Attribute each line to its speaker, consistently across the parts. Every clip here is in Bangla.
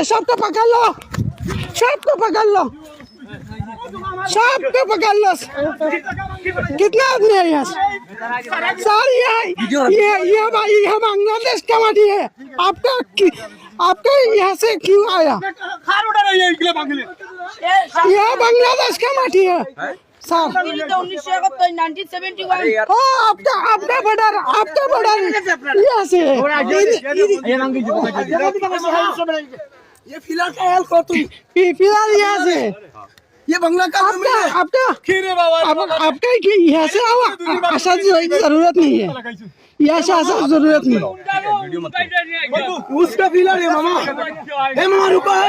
Speaker 1: अरे सबको पकड़ लो सबको पकड़ लो सबको पकड़ लो कितना आदमी है यहाँ सर ये ये ये हम बांग्लादेश का माटी है आपका आपका यहाँ से क्यों आया ये बांग्लादेश का माटी है सर हाँ आपका आपका बॉर्डर आपका बॉर्डर यहाँ से
Speaker 2: ये फ़िलहाल का हाल कर तुम।
Speaker 1: फ़िलहाल यहाँ से।
Speaker 2: ये बंगला का
Speaker 1: आपका आपका। आप, आपका कि यहाँ से आओ? आशा की ज़रूरत नहीं है। यहाँ से आशा ज़रूरत नहीं।
Speaker 2: उसका फ़िलहाल है मामा। है मामा। रुको है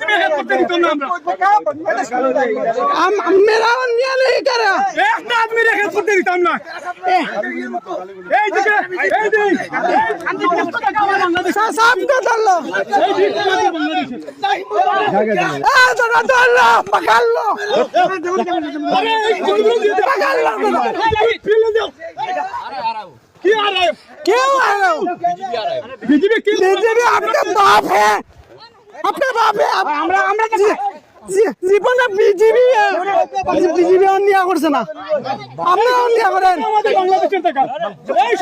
Speaker 1: आदमी है यहाँ से यहाँ- हम मेरा अन्याय नहीं करा
Speaker 3: একটা আদমি রেখে করতে দিতাম না
Speaker 1: ए,
Speaker 3: এই দিকে এই দিক
Speaker 1: सा- सबको धर लो ए, जरा धर लो पकड़ लो पकड़ लो जरा।
Speaker 3: কি আর
Speaker 1: क्यों आ रहे हो
Speaker 3: বিজেপি কি
Speaker 1: बीजेपी आपका बाप है আপনার বাপে আমরা আমরা জীবনে বিজিবি বিজিবি অন্যায় করছে না আপনি অন্যায় করেন
Speaker 3: এই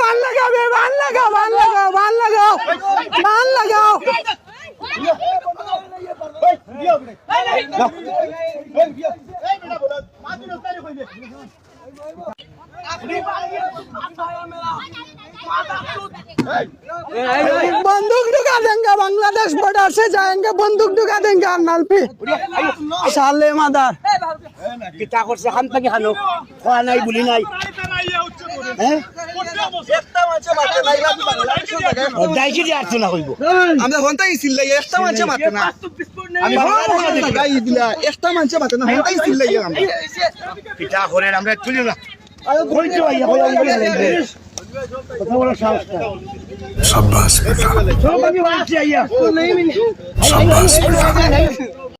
Speaker 1: বান লাগাও বান লাগাও বান লাগাও বান লাগাও বান লাগাও আপনি बंदूक ढुका देंगे बांग्लादेश बॉर्डर से जाएंगे बंदूक ढुका देंगे अर्नल पे साले मादार
Speaker 2: কিতা করছে খান থাকি খানো খোৱা নাই বুলি নাই দাইছি দিয়ে আর্থ না কইব
Speaker 4: আমরা ঘন্টাই চিল্লাই একটা মানুষে মাতে না আমি গাই দিলা একটা মানুষে মাতে না ঘন্টাই চিল্লাই আমরা
Speaker 2: কিতা করে আমরা তুলি না কইতে ভাইয়া কই আমি বলি কথা বলা সাহস সাব্বাস বেটা।
Speaker 5: সাব্বাস বেটা।